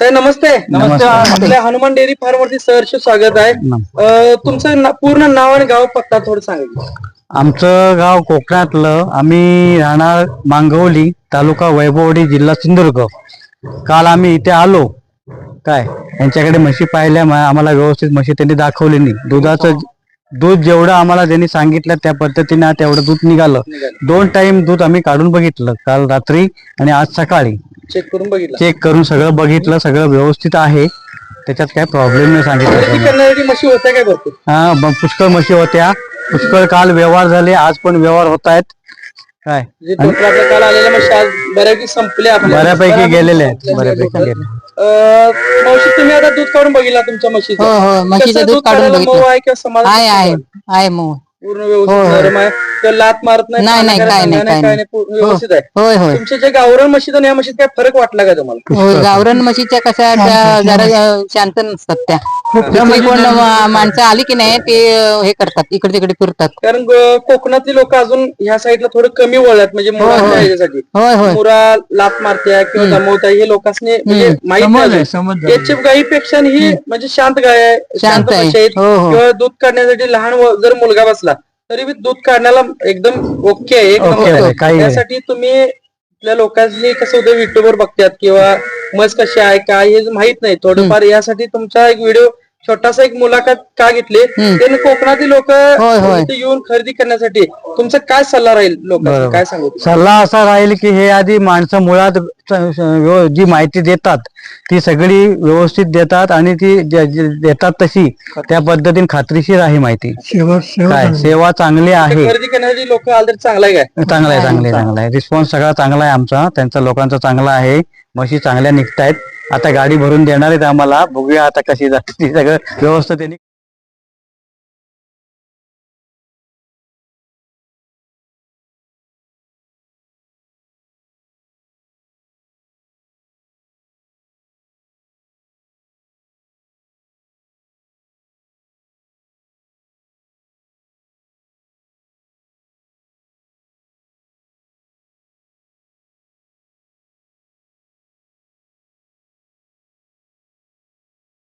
साहेब नमस्ते. नमस्ते. आपल्या Hanuman dairy form वरती सहर्ष स्वागत आहे. अं, तुमचं ना- पूर्ण नाव आणि गाव पत्ता थोडं सांगा. आमचं गाव कोकणातलं. आम्ही राहणार मांगवली तालुका वैभववाडी जिल्हा सिंधुदुर्ग. काल आम्ही इथे आलो. काय? यांच्याकडे म्हशी पाहिल्या मा- आम्हाला व्यवस्थित म्हशी त्यांनी दाखवली नाही. दुधाचं दूध जेवढं आम्हाला त्यांनी सांगितलं त्या पद्धतीने तेवढं दूध निघालं. दोन टाइम दूध आम्ही काढून बघितलं काल रात्री आणि आज सकाळी. चेक करून बघितलं. चेक करून सगळं बघितलं सगळं व्यवस्थित आहे. त्याच्यात काय प्रॉब्लेम नाही सांगितलं खरेदी त्यांनी. करण्यासाठी म्हशी होत्या काय भरपूर? हा ब- पुष्कळ म्हशी होत्या. पुष्कळ काल व्यवहार झाले आज पण व्यवहार होत आहेत. काय? जे टोटल आपल्या काल आलेल्या म्हशी आज बऱ्यापैकी संपल्या आपल्या. बऱ्यापैकी गेलेले आहेत बऱ्यापैकी गेले अं, मावशी तुम्ही आता दूध काढून बघितला तुमच्या म्हशीचं हो हो म्हशीचं कसं दूध काढून काढायला मऊ बघितलं आहे किंवा समाधान आहे आहे? आहे मग पूर्ण हो, व्यवस्थित हो. नरम आहे. किंवा लात मारत नाही नाही, काय नाही, काय. पूर्ण व्यवस्थित आहे. होय होय. तुमच्या जे गावरण म्हशीत आणि या म्हशीत काय फरक वाटला का तुम्हाला? होय गावरण म्हशीच्या कशा त्या जरा अं, शांत नसतात त्या. कोण माणसं आली की नाही ते अं, हे करतात इकडे तिकडे फिरतात. कारण कोकणातली लोक अजून ह्या साईडला थोडं कमी वळल्यात म्हणजे मुलांच्या ह्याच्यासाठी होय. होय मुरा लात मारत्या किंवा दमवत्या हे लोकांनी म्हणजे माहीत नाही अजून. याची गायीपेक्षा ही म्हणजे शांत गाय आहे. शांत आहे. आहेत. हो, हो. किंवा दूध काढण्यासाठी लहान व- जर मुलगा बसला तरी बी दूध काढण्याला एकदम ओके आहे एक ओके नंबर आहे, आहे. काही नाही. त्यासाठी तुम्ही आपल्या लोकांनी कसं होतं युट्यूबवर बघतात किंवा मस कशी आहे काय हे माहीत नाही थोडंफार यासाठी तुमचा एक व्हिडिओ छोटासा एक मुलाखत का घेतली. त्याने कोकणातील लोक होय, होय. इथे येऊन खरेदी करण्यासाठी तुमचा काय सल्ला राहील बरोबर. काय सांगू सल्ला असा राहील की हे आधी माणसं मुळात स- स- व्यव- जी माहिती देतात ती सगळी व्यवस्थित देतात आणि ती जे- जे देतात तशी त्या पद्धतीने खात्रीशीर आहे माहिती. काय? सेवा चांगली आहे. खरेदी करण्यासाठी लोक आले तर चांगला आहे काय? चांगला आहे चांगला आहे चांगला आहे रिस्पॉन्स सगळा चांगला आहे आमचा. त्यांचा लोकांचा चांगला आहे. म्हशी चांगल्या निघतायत. आता गाडी भरून देणार आहेत आम्हाला. बघूया आता कशी जाते ती सगळं. व्यवस्था त्यांनी